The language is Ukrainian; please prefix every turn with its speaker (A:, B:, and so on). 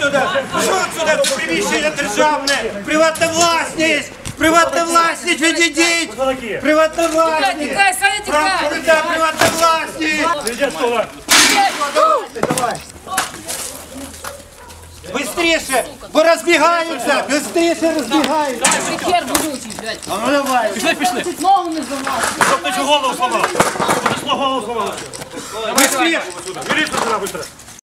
A: отсюда! Пішов отсюда! Це приміщення державне! Приватна власність! Приватна власність! Відійдіть! Приватна
B: Тікай,
A: власність!
B: тікай, Саня, тікай!
A: Правда, приватна власність! Быстріше! Бо розбігаються! Быстріше розбігаються!
B: Хер болючий, блядь.
A: А ну давай!
C: Пішли, пішли.
B: Чуть ногу не зламав.
C: Щоб ти голову сломав. Щоб ти голову сломав.
A: Быстріше!
C: Міліцію сюди, быстро.